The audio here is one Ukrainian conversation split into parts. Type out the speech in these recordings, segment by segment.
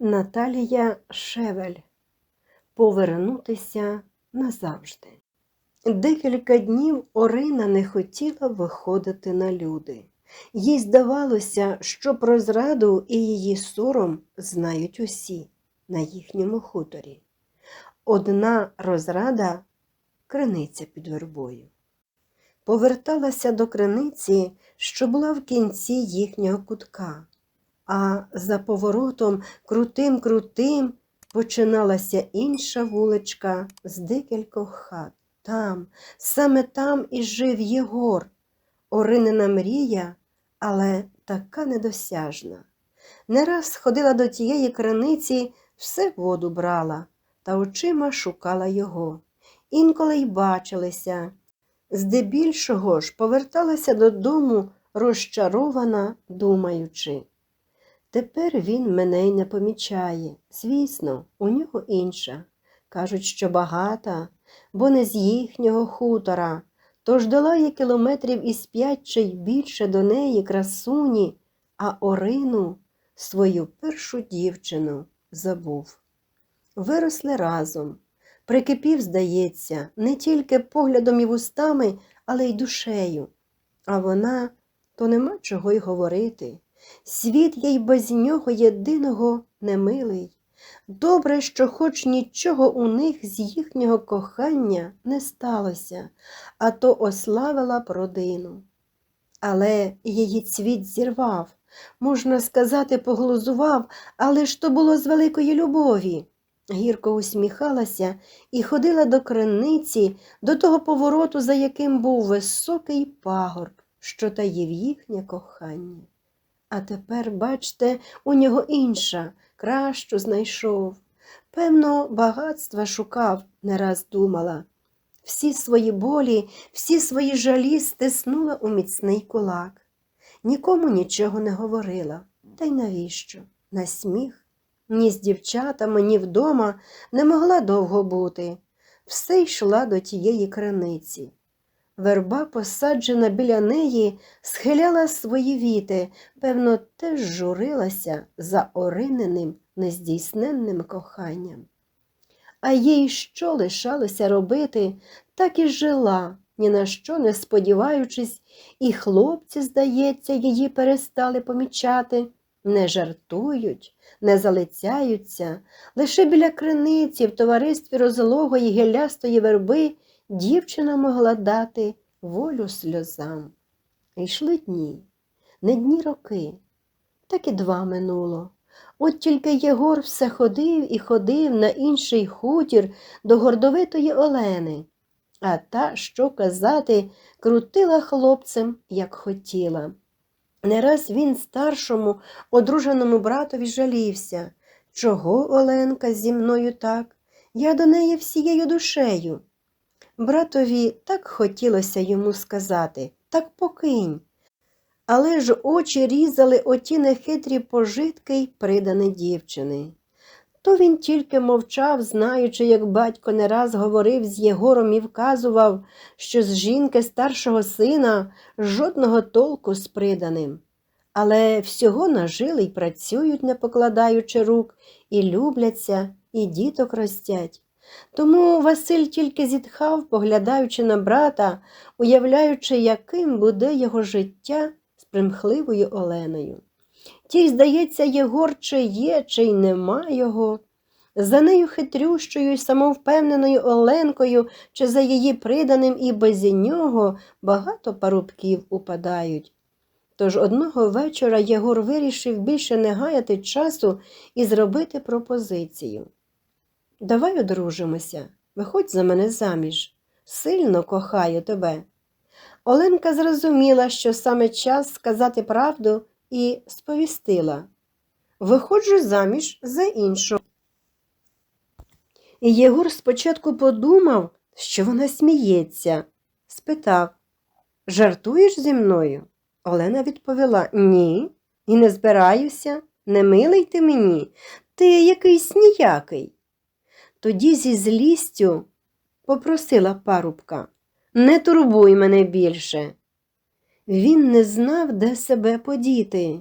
Наталія Шевель Повернутися назавжди. Декілька днів Орина не хотіла виходити на люди. Їй здавалося, що про зраду і її сором знають усі на їхньому хуторі. Одна розрада криниця під вербою. Поверталася до криниці, що була в кінці їхнього кутка, а за поворотом крутим-крутим починалася інша вуличка з декількох хат. Там, саме там і жив Єгор, Оринина мрія, але така недосяжна. Не раз ходила до тієї криниці, все воду брала, та очима шукала його. Інколи й бачилися. Здебільшого ж поверталася додому розчарована, думаючи. Тепер він мене й не помічає. Звісно, у нього інша. Кажуть, що багата, бо не з їхнього хутора, тож долає кілометрів із п'ять чи й більше до неї красуні, а Орину, свою першу дівчину, забув. Виросли разом. Прикипів, здається, не тільки поглядом і вустами, але й душею. А вона то нема чого й говорити. Світ їй без нього єдиного немилий. Добре, що хоч нічого у них з їхнього кохання не сталося, а то ославила б родину. Але її цвіт зірвав, можна сказати, поглузував, але ж то було з великої любові. Гірко усміхалася і ходила до криниці, до того повороту, за яким був високий пагорб, що таїв їхнє кохання. А тепер, бачте, у нього інша, кращу знайшов. Певно, багатства шукав, не раз думала. Всі свої болі, всі свої жалі стиснула у міцний кулак. Нікому нічого не говорила. Та й навіщо? На сміх? Ні з дівчатами, ні вдома не могла довго бути. Все йшла до тієї криниці. Верба, посаджена біля неї, схиляла свої віти, певно, теж журилася за ориненим, нездійсненним коханням. А їй що лишалося робити, так і жила, ні на що не сподіваючись, і хлопці, здається, її перестали помічати, не жартують, не залицяються, лише біля криниці в товаристві розлогої гелястої верби дівчина могла дати волю сльозам. Йшли дні, не дні роки, так і два минуло. От тільки Єгор все ходив і ходив на інший хутір до гордовитої Олени, а та, що казати, крутила хлопцем, як хотіла. Не раз він старшому, одруженому братові жалівся. Чого, Оленка, зі мною так? Я до неї всією душею. Братові так хотілося йому сказати, так покинь. Але ж очі різали оті нехитрі пожитки й придани дівчини. То він тільки мовчав, знаючи, як батько не раз говорив з Єгором і вказував, що з жінки старшого сина жодного толку з приданим. Але всього нажили й працюють, не покладаючи рук, і любляться, і діток ростять. Тому Василь тільки зітхав, поглядаючи на брата, уявляючи, яким буде його життя з примхливою Оленою. Тій, здається, Єгор чи є, чи й нема його. За нею хитрющою й самовпевненою Оленкою, чи за її приданим і без нього багато парубків упадають. Тож одного вечора Єгор вирішив більше не гаяти часу і зробити пропозицію. Давай одружимося, виходь за мене заміж. Сильно кохаю тебе. Оленка зрозуміла, що саме час сказати правду, і сповістила Виходжу заміж за іншого. І Єгор спочатку подумав, що вона сміється, спитав Жартуєш зі мною? Олена відповіла Ні, і не збираюся, не милий ти мені, ти якийсь ніякий. Тоді зі злістю попросила парубка Не турбуй мене більше. Він не знав, де себе подіти.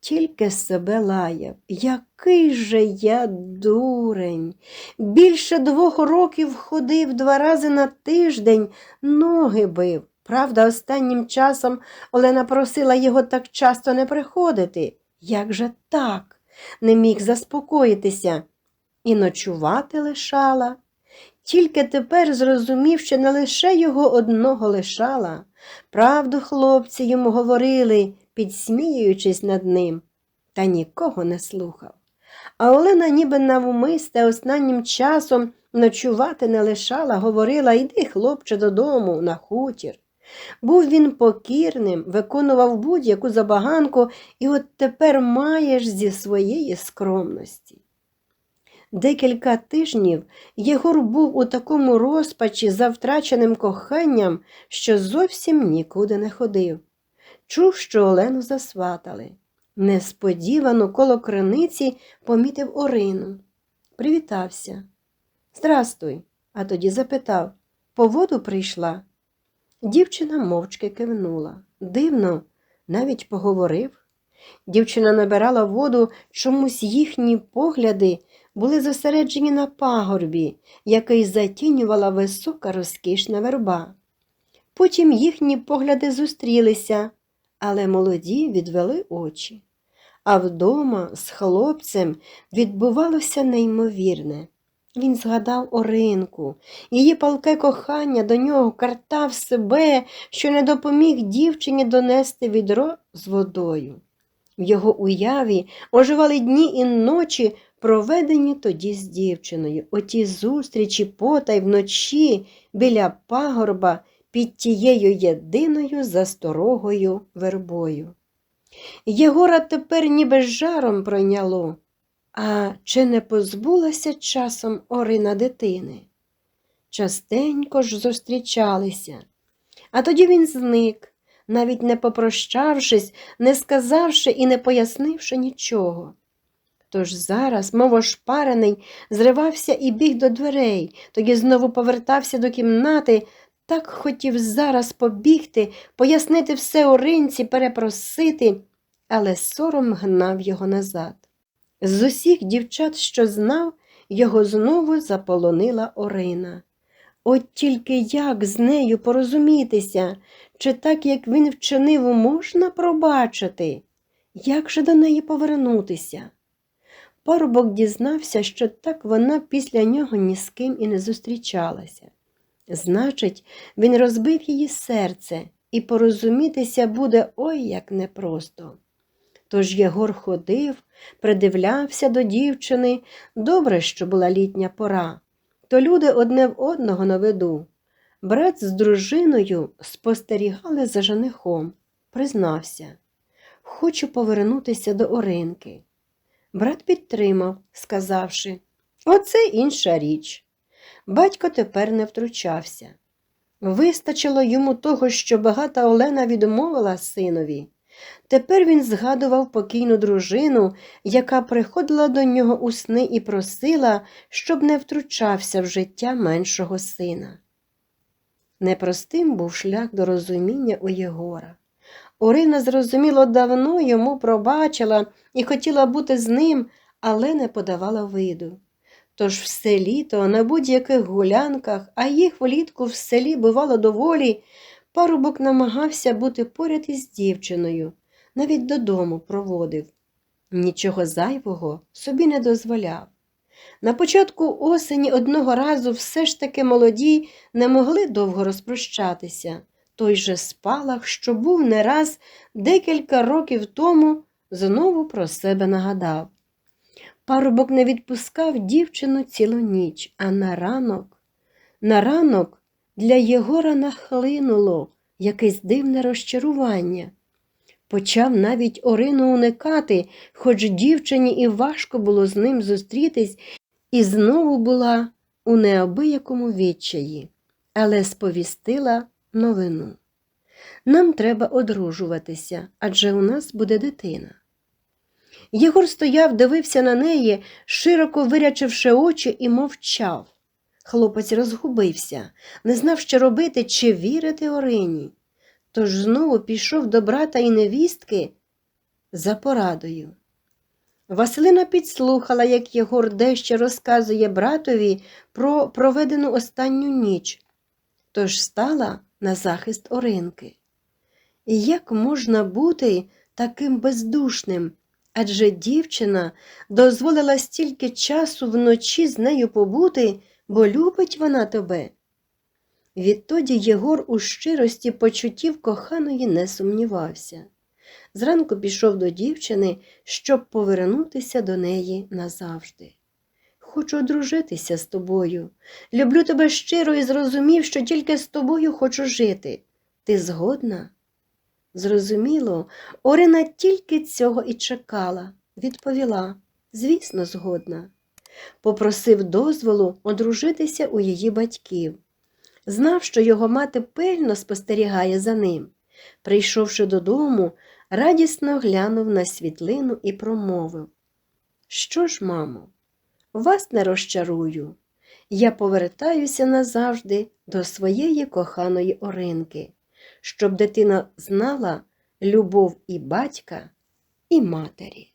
тільки себе лаяв. Який же я дурень. Більше двох років ходив два рази на тиждень, ноги бив. Правда, останнім часом Олена просила його так часто не приходити. Як же так? Не міг заспокоїтися. І ночувати лишала. Тільки тепер зрозумів, що не лише його одного лишала. Правду хлопці йому говорили, підсміюючись над ним, та нікого не слухав. А Олена ніби навмисте останнім часом ночувати не лишала, говорила Йди, хлопче, додому, на хутір. Був він покірним, виконував будь-яку забаганку, і от тепер маєш зі своєї скромності. Декілька тижнів Єгор був у такому розпачі за втраченим коханням, що зовсім нікуди не ходив. Чув, що Олену засватали. Несподівано коло криниці помітив Орину. Привітався. Здрастуй, а тоді запитав по воду прийшла. Дівчина мовчки кивнула. Дивно, навіть поговорив. Дівчина набирала воду, чомусь їхні погляди були зосереджені на пагорбі, який затінювала висока розкішна верба. Потім їхні погляди зустрілися, але молоді відвели очі. А вдома з хлопцем відбувалося неймовірне. Він згадав Оринку, її палке кохання до нього картав себе, що не допоміг дівчині донести відро з водою. В його уяві оживали дні і ночі, проведені тоді з дівчиною, оті зустрічі потай вночі біля пагорба під тією єдиною засторогою вербою. Єгора тепер ніби жаром пройняло. А чи не позбулася часом Орина дитини? Частенько ж зустрічалися, а тоді він зник, навіть не попрощавшись, не сказавши і не пояснивши нічого. Тож зараз, мов ошпарений, зривався і біг до дверей, тоді знову повертався до кімнати, так хотів зараз побігти, пояснити все Оринці, перепросити, але сором гнав його назад. З усіх дівчат, що знав, його знову заполонила Орина. От тільки як з нею порозумітися, чи так, як він вчинив, можна пробачити? Як же до неї повернутися? Парубок дізнався, що так вона після нього ні з ким і не зустрічалася. Значить, він розбив її серце, і порозумітися буде ой як непросто. Тож Єгор ходив, придивлявся до дівчини, добре, що була літня пора, то люди одне в одного на виду. Брат з дружиною спостерігали за женихом, признався, хочу повернутися до Оринки. Брат підтримав, сказавши, оце інша річ. Батько тепер не втручався. Вистачило йому того, що багата Олена відмовила синові. Тепер він згадував покійну дружину, яка приходила до нього у сни і просила, щоб не втручався в життя меншого сина. Непростим був шлях до розуміння у Єгора. Орина, зрозуміло, давно йому пробачила і хотіла бути з ним, але не подавала виду. Тож все літо на будь-яких гулянках, а їх влітку в селі бувало доволі, парубок намагався бути поряд із дівчиною, навіть додому проводив. Нічого зайвого собі не дозволяв. На початку осені одного разу все ж таки молоді не могли довго розпрощатися. Той же спалах, що був не раз декілька років тому, знову про себе нагадав. Парубок не відпускав дівчину цілу ніч, а на ранок, на ранок для Єгора нахлинуло якесь дивне розчарування. Почав навіть Орину уникати, хоч дівчині і важко було з ним зустрітись, і знову була у неабиякому відчаї, але сповістила новину. Нам треба одружуватися, адже у нас буде дитина. Єгор стояв, дивився на неї, широко вирячивши очі, і мовчав. Хлопець розгубився, не знав, що робити, чи вірити Орині. Тож знову пішов до брата і невістки, за порадою. Василина підслухала, як Єгор дещо розказує братові про проведену останню ніч, тож стала на захист Оринки. І як можна бути таким бездушним? Адже дівчина дозволила стільки часу вночі з нею побути, бо любить вона тебе. Відтоді Єгор у щирості почуттів коханої не сумнівався. Зранку пішов до дівчини, щоб повернутися до неї назавжди. Хочу одружитися з тобою. Люблю тебе щиро і зрозумів, що тільки з тобою хочу жити. Ти згодна? Зрозуміло, Орина тільки цього і чекала, відповіла, звісно, згодна. Попросив дозволу одружитися у її батьків. Знав, що його мати пильно спостерігає за ним. Прийшовши додому, радісно глянув на світлину і промовив Що ж, мамо, вас не розчарую. Я повертаюся назавжди до своєї коханої Оринки, щоб дитина знала любов і батька, і матері.